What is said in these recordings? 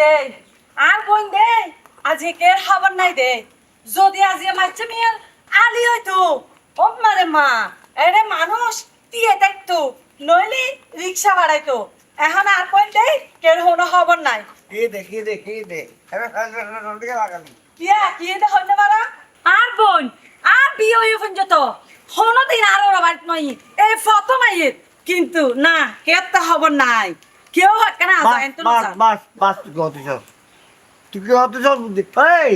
দে আর বোন দে আজি কে খবর নাই দে যদি আজি মাইছে মিয়ার আলি হইতো ও মারে মা এরে মানুষ দিয়ে দেখতো নইলে রিক্সা বাড়াইতো এখন আর বোন দে কের কোনো খবর নাই। কি দে কি দে কি দে। দিকে লাগালি। কিয়া কি দে হইতে পারা? আর বোন আর বিয়ে হয়ে পর্যন্ত কোনো দিন আর ওরা বাড়িতে নই। এই ফটো মাইয়ের। কিন্তু না কেউ তো খবর নাই। কেউ হয় কেন বাস বাস বাস বাস তুই কি হতে চাস তুই কি হতে বুদ্ধি? এই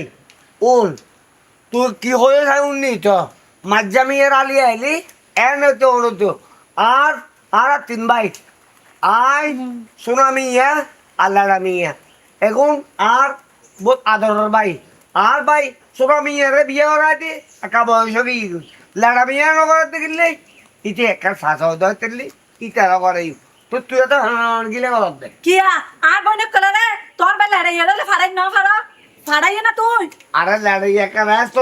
ওন তুই কি হয়ে যাই উনি তো মাঝামি এর আলি আইলি এন হইতে ওন হইতো আর আর তিন ভাই আই সোনামি ইয়া আল্লাহ রামি ইয়া এখন আর বহুত আদরের ভাই আর ভাই সোনামি ইয়ারে বিয়ে করাইতে একা বয়স হয়ে গেল। লাড়া বিয়ে নকরাতে গেলে ইতে একা শাসা হতে ইটা করে তো তুই তো গিলে গলত। দে কিয়া? আর বনে কলে রে তোর বেলা রে এলে ফাড়াই না ফাড়া। ফাড়াই না তুই। আরে লাড়া একা র্যাস তো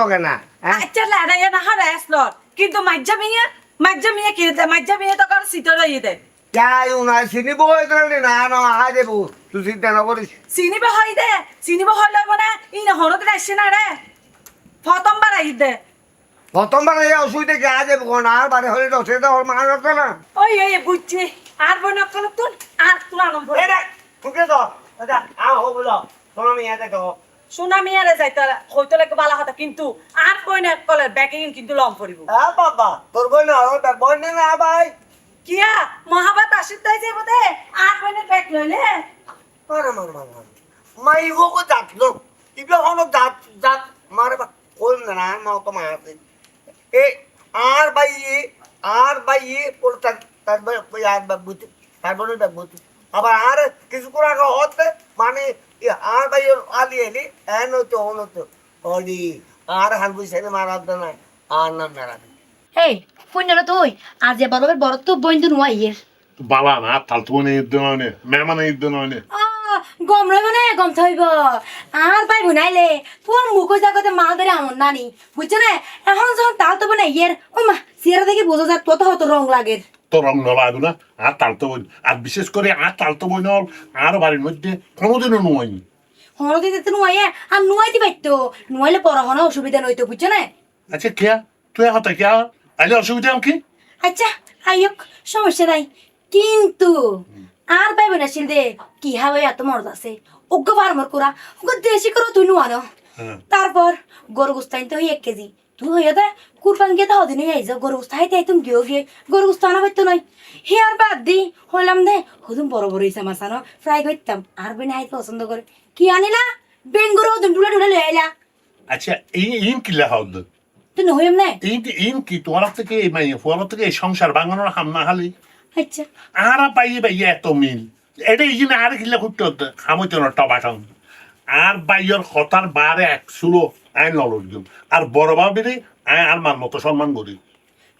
লগে না হ্যাঁ? আচ্ছা লাড়াই না হারে আসলো কিন্তু মাজ্জা মিয়া মাজ্জা মিয়া কি দে মাজ্জা মিয়া তো কর সিটো লই দে। যাই না চিনিব না না আ দেবো তুই চিন্তা চিনিব হই দে চিনিব হই লই মানে ই না হরত আসছে না রে। প্রথমবার আই দে। প্রথমবার এই অসুবিধা আ দেবো কোন আর বারে হলে দশে তো ওর মা রক্ষে না। ওই ওই বুঝছি। আর বনে কলে তুই আর তুই আনন্দ এই দেখ তোকে তো এটা আ হব তো তোর এতে তো। সোনা মিয়ারে যাইতে হইতো লাগে বালা কথা কিন্তু আর বনে কলে ব্যাকিং কিন্তু লম পড়িব। হ্যাঁ বাবা তোর বোন না ওর বোন না ভাই। কিয়া? মহাবাত তাই যাইব দে? আর বনে ব্যাক লইলে মারে মারে মারে মাই গো যাত লো ইবে হনো যাত যাত মারে বা কোন না মা তো মারতে এ আর ভাই আর ভাই এ পুরো তার তার ভাই আর বাবুতে তার বোনের আবার আর কিছু করে আগে হতে মানে আর ভাই আলি এলি এন হতো হন হতো ওডি আর হান বুঝছে মারা না আর না মেরা এই পুণ্যরা তুই আজ এবার বড় তো বন্ধু নয় ইয়ের বাবা না তালতো মানে ইদ্দ নয় মেহমানে ইদ্দ নয় গম রইব না গম থইব। আর পাইব নাইলে তোর মুখ জাগতে মাল ধরে আমন নানি বুঝছ না? এখন যখন তাল তো বনে ইয়ের ও মা সিয়ারা দেখে বোঝা যায় তত হতো রং লাগে। তো রং নলাগো না আর তালতো বই আর বিশেষ করে আর তালতো বই নল আর বাড়ির মধ্যে কোনোদিনও নয় হনো দিতে তো নুয়াইয়ে আর নুয়াইতে পারতো নুয়াইলে পড়াশোনা অসুবিধা নইতো বুঝছ না? আচ্ছা কেয়া তুই হতে কেয়া আইলে অসুবিধা কি? আচ্ছা আইয়ক সমস্যা নাই। কিন্তু আর পাইব না দে কি হাবে এত মরদ আছে। ওগ্য ফার্মার করা ওগ্য দেশি করো তুই নুয়ানো হ্যাঁ। তারপর গরু গুস্তাইন তো এক কেজি। তুই হইয়া দে কুরবান গিয়ে তাও দিনে আইজ গরু গুস্তা হাইতে তুমি গিয়ে গিয়ে গরু গুস্তা আনা পাইতো নয় হে আর বাদ দি হইলাম দে হদুম বড় বড় ইসা মাসানো ফ্রাই করতাম আর বেনে হাইতে পছন্দ করে কি আনিলা বেঙ্গুর হদুম ডুলে ডুলে লই আইলা আচ্ছা ইন কিলা হদ তুই নহইম না ইন ইন কি তোমার থেকে মানে ফুয়ার থেকে সংসার বাঙানোর হাম না হালি আচ্ছা আর পাইয়ে বাইয়ে এত মিল এটা এই জন্য আর কিলা করতে হতো খামইতে না টবাটন আর বাইয়ের হতার বারে এক সুলো আইন নলর আর বড় ভাবিরে আয় আর মান মতো সম্মান করি।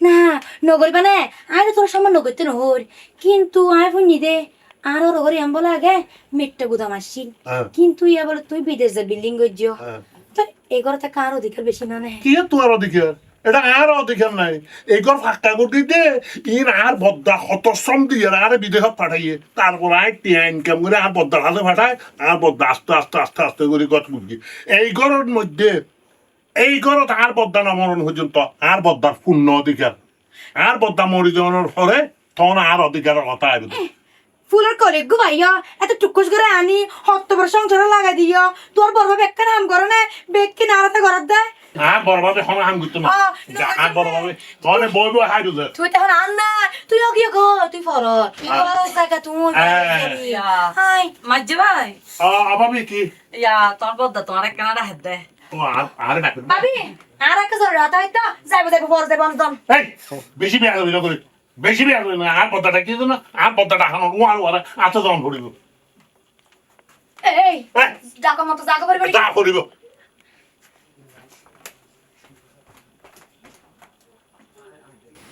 না নগর মানে আর তোর সম্মান নগরতে নহর। কিন্তু আয় ফুনি দে আর ওর ঘরে আম্ব আগে মেট্টা গুদাম আসছিল হ্যাঁ। কিন্তু ইয়া বলে তুই বিদেশ যা বিল্ডিং গজ্জ। হ্যাঁ। তো এই ঘরে কার অধিকার বেশি না কি তোর অধিকার? এটা আর অধিকার নাই। এইগর ফাঁকা করে দিতে ইন আর বদ্দা হতশ্রম দিয়ে আর বিদেশত পাঠাইয়ে। তারপর আয় টিয়া ইনকাম করে আর বদ্দার হাতে পাঠায় আর বদ্দা আস্তে আস্তে আস্তে আস্তে করে গছ মুরগি এই ঘরের মধ্যে এই ঘরত আর বদ্দা নমরণ পর্যন্ত আর বদ্দার পূর্ণ অধিকার আর বদ্দা মরি যাওয়ার পরে তখন আর অধিকারের কথা আসবে ফুলের করে ভাইয়া এত টুকুস করে আনি হত্তবার সংসারে লাগাই দিও তোর বড় বেক্কা নাম করো না বেক্কি নাড়াতে ঘরাত দেয় আর বড়ভাবে হন হাম করতো না আহ, বড়ভাবে তখন বই বই হাই দিতে তুই তখন আন না তুই অগিয়ে গো তুই ফর তুই আহ। ফর জায়গা তুই। হাই মাজ্জে ভাই। আবাবি কি? ইয়া তোর বদ্দা তোমার কানাডা হেদ দে। ও আর আর ডাকবে ভাবি আর একটা জোর রাত হয়তো যাইবো যাইবো পর যাইবো আমদম এই বেশি বেয়া হবি না করে বেশি বেয়া হবি না আর পদ্মাটা কি আর ওয়ার ওয়ার আচ্ছা দম করিব এই হ্যাঁ মতো জাগো পরিবার যা করিব কি ও ফুল দুটো হাতে বাড়াচ্ছে বসা আল্লাহ দিন আমার তো উঠতে আসব আমার কিনে রোজ কিনে ওই আর ভাই শোনো আমি এরা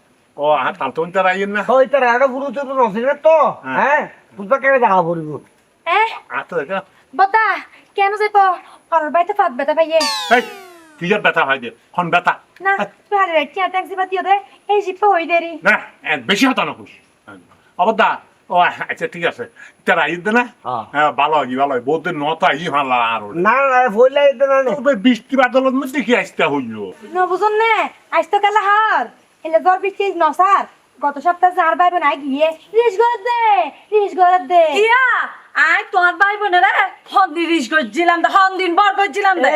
ও আর তাল তো ইন্টার আইন না। ওই তার একটা গুরু তো নসিনে তো? হ্যাঁ। হ্যাঁ? তুই তো কেন দেখা পড়িব এ আর তো দেখা। বদা কেন যাইব আর বাইতে ফাত বেতা পাইয়ে। এই কি যে ব্যথা হয় দে কোন ব্যথা। না তুই হারে রাখছি আর ট্যাক্সি বাদ দে এই জিপে হই দেরি না বেশি হতা না খুশ অবদা ও আচ্ছা ঠিক আছে। ইন্টার আইন দে না? হ্যাঁ। হ্যাঁ ভালো হয় ভালো হয় বহুত নত আই ভালো আর না না ফইলা এটা না বৃষ্টি বাদলের মধ্যে কি আসতে হইল? ন বুঝুন নে আজ তো কালা হার? এলে জ্বর বৃষ্টি নসার গত সপ্তাহে যার ভাই বোন আই গিয়ে রিস করে দে রিস করে দে। কিয়া আই তোমার ভাই বোনেরা হন্দি রিস করছিলাম দে হন্দিন বর করছিলাম দে।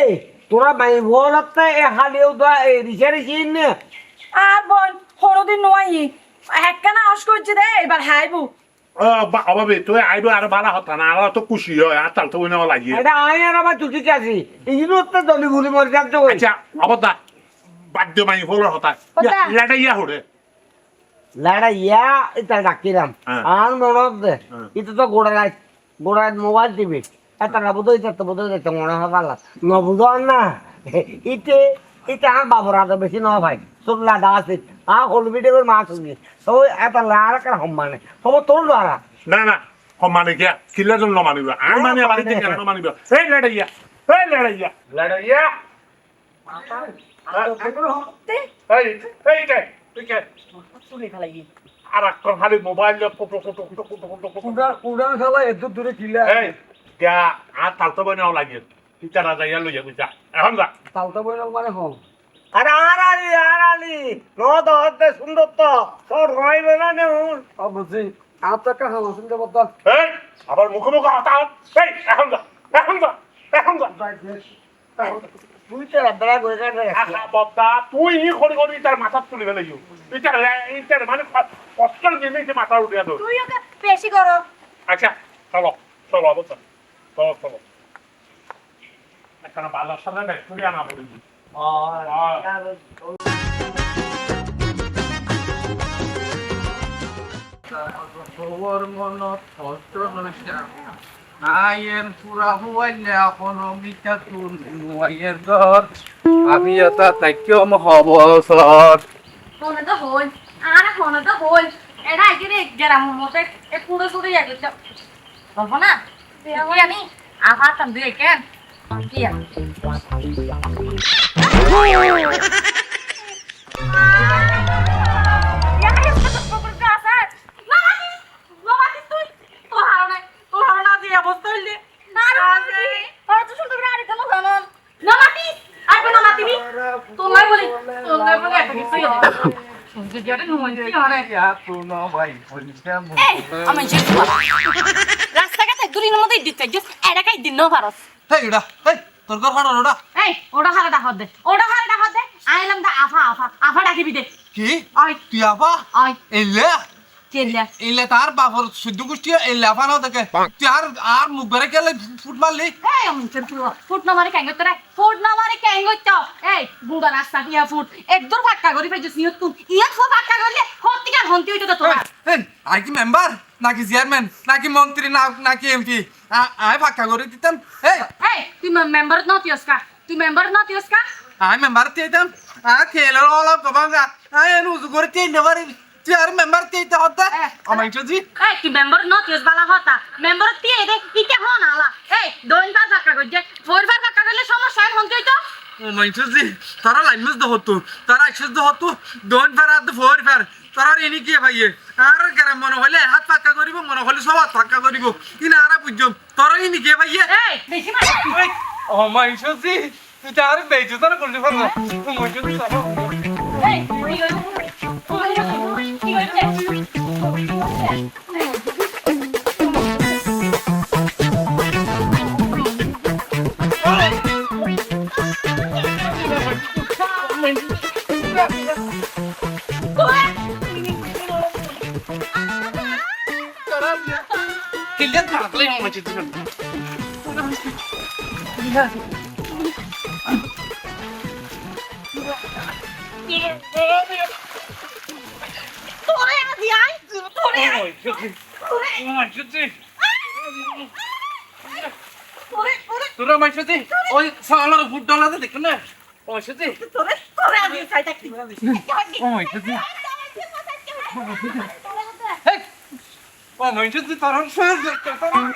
তোরা মাই বলতে এ হালিও তো এই রিসারি চিন নে। আর বোন হরদিন নোয়াই একখানা আস করছে দে এবার হাইবু। অভাবে তুই আইব আর ভালো হতা না আর তো খুশি হয় আর তাল তো উনি লাগিয়ে। এটা আই আর ছুটি এই জন্য তো দলি গুলি মরে যাচ্ছে ওই আচ্ছা অবদা বাদ্য মাই ফলর হতা। হতা। লাটা ইয়া হরে লাড়া ইয়া এটা ডাকিলাম। আর মনত দে। এটা তো গোড়া রাত গোড়া মোবাইল টিভি। এটা না বুঝো এটা তো বুঝো এটা মনে হয় ভালো ন বুঝো না ইতে এটা আর বাবুর হাতে বেশি ন ভাই। সব লাডা আছে আ হল ভিডিও মাছ হবি সব এটা লাড়া কার সম্মানে সব তোর লাড়া না না সমানে কিয়া? কিল্লা জন মানিব আর মানে বাড়িতে কেন মানিব এই লাটা ইয়া এই লাটা ইয়া আর একটা খালি মোবাইল কুড়া খেলা এত দূরে কিলা। এই গা আর তাল তো বনে লাগিয়ে টিচার রাজা ইয়া লইয়া বুঝা এখন যা। তালতা বইল মানে হম আরে আর আলি আর আলি ন তো হতে সুন্দর তো তোর রইবে না নে হুন অবশ্যই আর তো একটা হামা শুনতে বদল এই আবার মুখে মুখে হতা এই এখন যা এখন যা এখন যা। তুই তো রাদ্রা করে কাটে আহা বাবা তুই ই খড়ি খড়ি তার মাথা তুলি ফেলে ইউ এটা এটা মানে জিনিস মাথা উঠিয়া দো তুই ওকে বেশি করো। আচ্ছা চলো চলো অবস্থা চলো। চলো এখন ভালো সামনে তুই আনা বলি। খবর মনত কষ্ট নইছা আয়ের পুরা হুয়াইলে এখনও মিঠা তুন নুয়াইয়ের ঘর। আমি এটা তাইকেও হব সর ফোনে তো হল আর ফোনে তো হল এটা আগে রে গ্রামের মধ্যে এ পুরো সুরে তোমায় বলি তোমায় বলি একটা কিছু এই রাস্তাঘাটে দুরিনের মধ্যে দিতে এলাকায় দিন না হেই ওটা হেই তোর ঘর ফাড়ো ওটা এই ওটা হারে ডাকত দে ওটা হারে ডাকত দে আইলাম দা আফা? আফা আফা ডাকিবি দে কি আই তুই আপা আই এলে তার বাপর শুদ্ধ গোষ্ঠী এলে নাও দেখে তুই আর আর মুখ বেড়ে গেলে ফুট মারলি। এই আমি চেল পুরো ফুট না মারে ক্যাঙ্গত রে? ফুট না মারে ক্যাঙ্গত এই বুড়া রাস্তা দিয়া ফুট। একদম ফাক্কা করি ফেজস নিয়ত তুন ইয়ত ফো ফাক্কা করলে হত্তি কার হন্তি হইতো তো তোরা আর কি মেম্বার নাকি চেয়ারম্যান নাকি মন্ত্রী? না নাকি এমপি আয় ফাঁকা করে দিতাম। এই এই তুই মেম্বার না তিয়সকা তুই মেম্বার না তিয়সকা আয় মেম্বার দিতাম। আ খেলার অলপ কবাঙ্গা আয় উজু করে তিন নেবার তুই আর মেম্বার দিতে হতে আমার জি। এই তুই মেম্বার না তিয়স বালা হতা মেম্বার দিয়ে দে ইকে হন আলা? এই দইন পার ফাক্কা করছে ফোর পার ফাক্কা করলে সমস্যা হন্তি হইতো? মাইনছি তারা লাইনস দহতু তারা একশো দহতু দোন ফের আর ফোর ফের তারা এনি কি ভাইয়ে? আর গ্রাম মনে হলে হাত পাক্কা করিব মনে হলে সব হাত পাক্কা করিব। ইনা আর বুঝম তারা এনি কি ভাইয়ে? এই বেশি মার। ও মাইনছি তুই তার বেইছো তারা করলি। ফেল মাইনছি তারা এই হইছে কিল্লাত মারলে ও মাইনছি তোরে তোরে তোরা মাইসতি ওই সালার ফুট ডলাতে দেখ না মাইসতি তোরে তোরে আমি চাই থাকতি পঁয়ষট্টি হেই পঁয়ষট্টি তোর কেরাম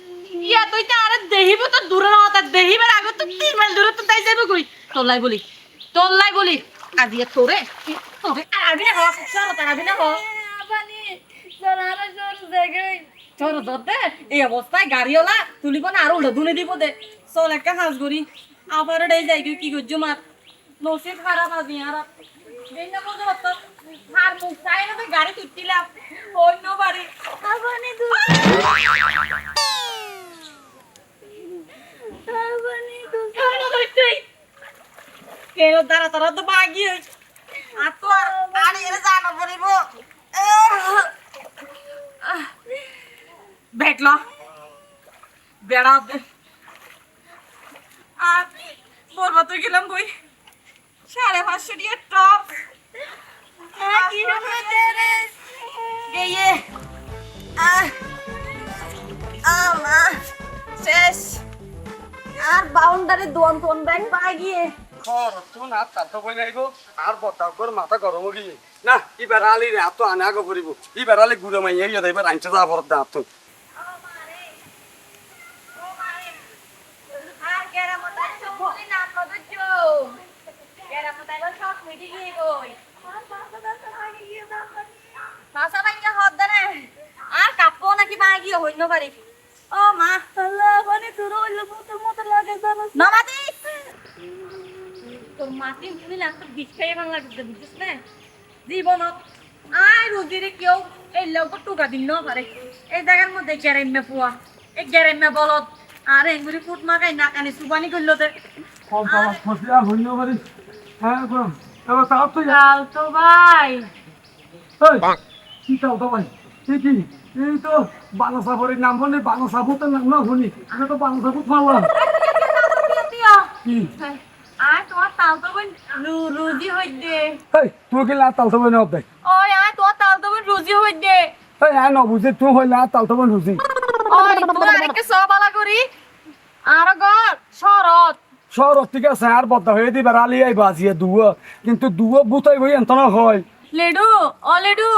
ইয়া তুই তো আরে দেহিব তো দূরে না তা দেহিবার আগে তো তিন মাইল দূরে তো তাই যাবে কই? তোলাই বলি তোলাই বলি। আজি তোরে তোরে না হওয়া সর তার আবি না হওয়া আবানি সরারা সর দেখে চোর ধরতে এই অবস্থায় গাড়িওয়ালা তুলিব না আর উল্টো দুনে দিব দে। চল একটা হাঁস করি আবার এটাই যাই কি করছ মার নসিব খারাপ আজি আর দিন মধ্যে হতো আর মুখ চাই না তো গাড়ি তুলছিলাম অন্য বাড়ি আবানি তুই আবানি তুই কেন তারা তারা তো বাগি আর তো আর জানা পড়িব বলব তো গেলাম কই সাড়ে পাঁচশো দিয়ে টপ গিয়ে শেষ আর বাউন্ডারি দোন তোন ব্যাংক পাই গিয়ে। খরচ না তার তো কই নাইব আর বতাও করে মাথা গরম গিয়ে। না ইবার আলি রে আতো আনে আগে করিব। ইবার আলি গুড়ে মাইয়া ইয়া দেবার আনছে যা বড় দাঁত তো আর গেরামতা সবুরি নাম লদছো গেরামতা এবার সব মিটি গিয়ে কই। আর পাঁচটা দশটা আগে গিয়ে দাম ভাষা ভাঙ্গা হদ না আর কাপো নাকি বাগি হইন পারি ও মা। তোর ওই মতো মতো লাগে জানো নমাদি তোর মাটি মিলে একটা বিষ খাইয়ে ভাঙ লাগছে বুঝছিস না? জীবনত আই রুজিরে কেউ এই লোক টুকা দিন ন পারে। এই জায়গার মধ্যে গেরেম্মে ফুয়া এই গেরেম্মে বলত আর এঙ্গুরি ফুট মাগাই না কানি সুবানি করল তে হ্যাঁ তো ভাই। কি চাও তো ভাই? কি? এই তো নাম বলে নাম না শুনি। আমি তো মারলাম কি? আর তোমার তাল তো বোন রুজি হইতে। এই তুই কি লাত তালতে বই না ওই আর তোমার তাল তো বোন রুজি হইতে। এই আয় না বুঝে তুই হইলে আর তালতে বই রুজি। ওই তুই আরেকটা সবালা করি। আর গর শরৎ। ঠিক আছে আর বদ্ধ হয়ে দিবার আলি আই বাজিয়ে দুয়া। কিন্তু দুয়া বুতাই বই এত না হয়। লেডু ও লেডু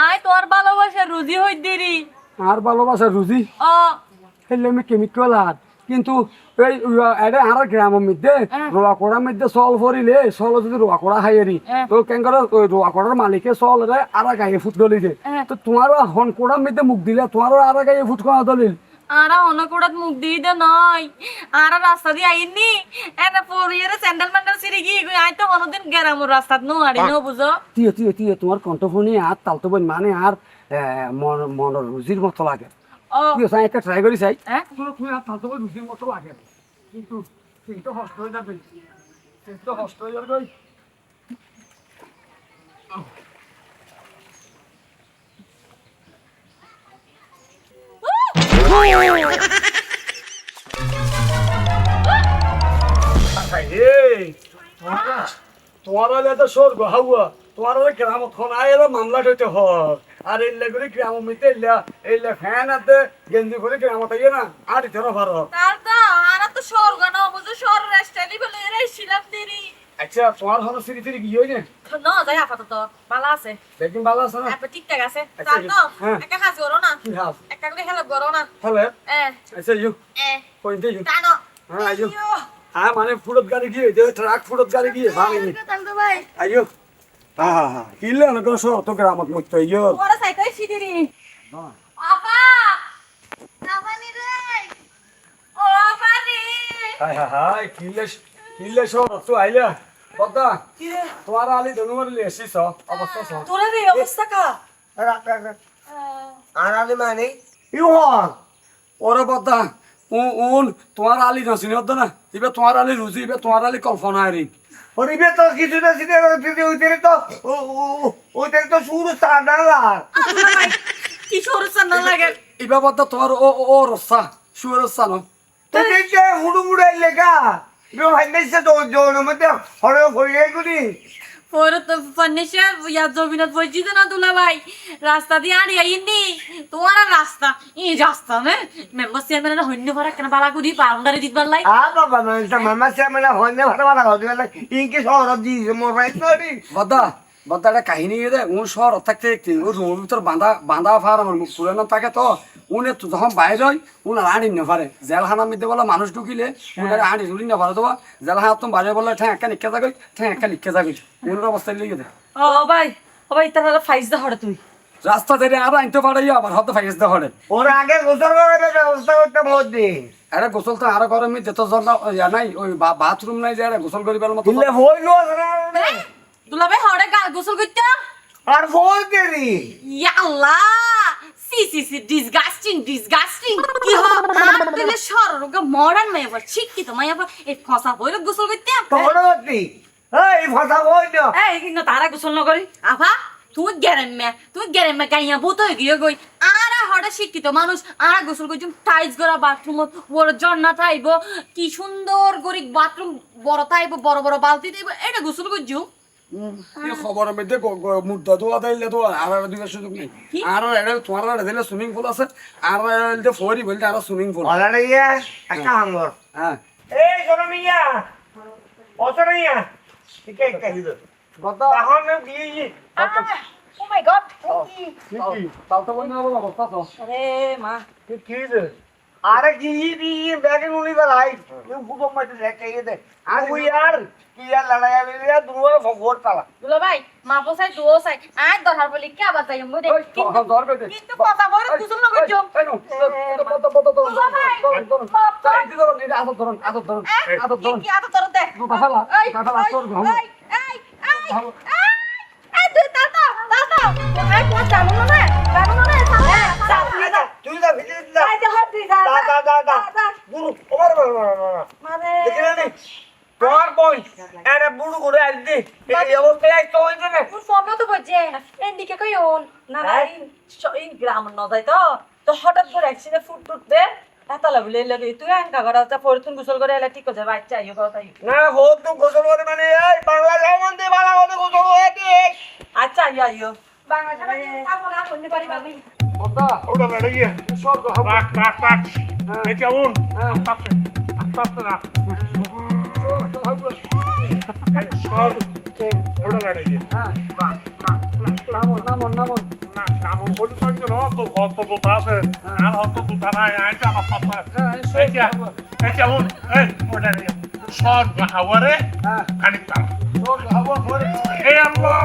আয় তোর ভালোবাসা রুজি হইতে রি আর ভালোবাসা রুজি? ও হেলে আমি কেমিক্যাল আর কিন্তু এই এটা আর গ্রামের মধ্যে রোয়া করার মধ্যে চল ভরিলে চল যদি রোয়া করা হাইয়ারি তো কেঙ্কর ওই রোয়া করার মালিকে রে আর গায়ে ফুট দলি দে তো তোমারও হন করার মধ্যে মুখ দিলে তোমারও আর গায়ে ফুট করা দলিল আরা অনকুড়াত মুখ দিয়ে দে নয় আরা রাস্তা দিয়ে আইনি এনে পরিয়ে স্যান্ডেল ম্যান্ডেল গিয়ে গিয়ে আই তো কোনোদিন গেরামুর রাস্তাত নো আড়ি নো বুঝো তিয়ে তিয়ে তিয়ে তোমার কণ্ঠফোনে আর তালতো বই মানে আর মন মন রুজির মতো লাগে। ও। তুই চাই একটা ট্রাই করি চাই। হ্যাঁ তুই আর তালতো বই রুজির মতো লাগে। কিন্তু কিন্তু হস্ত হয়ে যাবে। কিন্তু হস্ত হয়ে যাবে। তোমার তো সর হাওয়া তোমার গ্রাম খন আয়ের মামলা হইতে হয় আর এলে করে গ্রাম মিতে এলা এলে ফ্যান আতে গেঞ্জি করে গ্রাম তাইয়ে না আর ধরো ভালো তার তো আরা তো স্বর্গ না বুঝো স্বর্গ রেস্টালি বলে এরা ছিলাম দেরি আচ্ছা তোমার হলো সিরি সিরি গিয়ে হই না না যাই আপাতত ভালো আছে দেখুন ভালো আছে না আপনি ঠিকঠাক আছে আচ্ছা, তার তো হ্যাঁ। একটা কাজ করো না কি হাল করে হেল্প করো না। হ্যালো এ। আচ্ছা ইউ এ। কইতে ইউ টানো। হ্যাঁ আইও হ্যাঁ মানে ফুরত গাড়ি গিয়ে দে ট্রাক ফুরত গাড়ি গিয়ে ভাঙি ভাই। আইও হ্যাঁ হ্যাঁ হ্যাঁ। কিলে না তো তো গ্রামত মুক্ত ইয়ো ওরা সাইকেল সিদিরি আপা আবানি রে। ও আপা হাই হাই হাই কিলে কিলে সব তো আইলা। পদ্মা কি রে? তোমার আলি ধনুমার লিয়ে অবস্থা সব। রে অবস্থা কা। রাখ রাখ রাখ। আনালে মানে? ইউ হন ওরে উ উন তোমার আলি নসিনি হতো না? ইবে তোমার আলি রুজি ইবে তোমার আলি কল্পনা আরি ওরিবে তো কিছু না সিনে ওইটারে তো ও- ও- ওইটারে তো শুরু স্টার্ট কি সরস না লাগে? ইবে পদ্মা তোমার ও ও- রসা শুয়ে রসা ন? তুমি কে হুড়ু মুড়াই লেখা ইবে ভাইমেছে তো জোন মধ্যে হরে হয়ে তো ফার্নিচার ইয়া জমিনত বইছিত না দুলা ভাই রাস্তা দিয়ে আড়ি আইনি তোমার আর রাস্তা ই রাস্তা নে মেম্বার চেয়ারম্যান হন্য ভরা কেন বালা করি বাউন্ডারি দিবার লাই আ বাবা মেম্বার চেয়ারম্যান হন্য মানে বালা করি ইনকে সরব দি মোর রাইট নরি বদ্দা বদ্দা একটা কাহিনী দে উন শহর থাকতে দেখতে ও রুমের ভিতর বাঁধা বাঁধা ফার আমার মুখ খুলে না থাকে তো উনি তো যখন বাইরে হয় উন আর আড়ি না পারে জেলখানার মধ্যে বলে মানুষ ঢুকিলে উনার আড়ি ঢুকি না পারে তো জেলখানা তুমি বাইরে বলে ঠ্যাঁ একটা লিখে যাবে ঠ্যাঁ একটা লিখে যাবে উনের অবস্থা লিখে দে। ও ভাই ও ভাই তারা ফাইজ দা হড়ে তুই রাস্তা ধরে আর আনতে পারে আবার হয়তো ফাইস দে হরে ওর আগে গোসল করে ব্যবস্থা করতে বহুত দিন। আরে গোসল তো আরও করে মিতে তো জল নাই ওই বাথরুম নাই যে আরে গোসল করিবার মতো দিলে হই নো দুলা ভাই হরে গা গোসল করতে? আর বল দেরি ইয়াল্লা সি সি সি ডিসগাস্টিং ডিসগাস্টিং কি হ দিলে সররোগ মডার্ন মেয়ে শিক্ষিত মাইয়া এই ফসা বইরে গোসল করতে? তহরতি এই হই না। এই কিন্তু তারা গোসল নকরি। আভা তুই মে তুই গেরেমে গাইয়া ভূত হয়ে গিয়ে গই। আরা হড়া শিক্ষিত মানুষ আরা গোসল করছুম টাইলস করা বাথরুম বড় ঝর্ণা থাইব কি সুন্দর করে বাথরুম বড় থাইব বড় বড় বালতি থাইব এটা গোসল করছু এই খবরের মধ্যে মুদ্রা দোয়া দিলে তো আর আর দিবার সুযোগ নেই। আর এটা তোমার আর দিলে সুইমিং পুল আছে আর দিলে ফরি বলতে আর সুইমিং পুল ওলারে ইয়া একটা হাঙ্গর হ্যাঁ এই শোনো মিয়া অসরে ইয়া। ঠিক আছে ঠিক আছে কথা তখন দিয়ে ও মাই গড কি? তাও তো বন্ধ হবে অবস্থা তো আরে মা। কি কি রে আরে কি দি ব্যাগে নুলি বেলাই তুই ফুটো মাইতে দেখে দে আর ওই আর কি আর লড়াই রে দুনো ফগর তালা দুলা ভাই মা পোসাই দুও সাই আয় দরকার বলি কে আবার তাই মধ্যে ওই দর কই দে কিন্তু কথা বড় গোসল না করছু এই নো তো তো তো তো তো তাই দিল নি আদর ধরুন আদর ধরুন আদর ধরুন কি আতো তোর দেখ তো তাহলে এই তাহলে আসর ঘাম এই এই এই এই তুই তাতা তাতা এই কোন জানো না জানো না তুই দা ভিতরে দা আই দে দি দা দা। দা দা। গুরু ওমার মার। মানে দেখলে নি? তোর বই। আরে বুড়ো করে আইদি এই অবস্থায় আই তো হইছে না তোর ফোন তো বজে এন্ডিকে কই ওন? না না এই স- এই গ্রাম ন যাই তো। তো হঠাৎ করে অ্যাক্সিডেন্ট ফুট টুট দে। এতলা বলে লাগে তুই আঙ্কা করা তা পরে গোসল করে এলে ঠিক আছে বাচ্চা আইও কথা না হোক তো গোসল করে মানে এই বাংলা সম্বন্ধে বালা হতে গোসল হয়ে দে আচ্ছা বাংলা পারি বাবি কথা ওটা দাঁড়িয়ে হবে। রাখ রাখ রাখ। হ্যাঁ। এই কেমন? হ্যাঁ। আস্তে আস্তে আস্তে রাখ। সব। ওটা দাঁড়িয়ে হ্যাঁ নামন নামন নামন। না এমন বলি তো যে রত হত তো আছে। আর হত তো তারা আইটা পাপা হ্যাঁ এই কেমন? এই ওটা দাঁড়িয়ে সব হাওয়ারে হ্যাঁ। খানিক তারা স্বর্গ হবে এই আল্লাহ!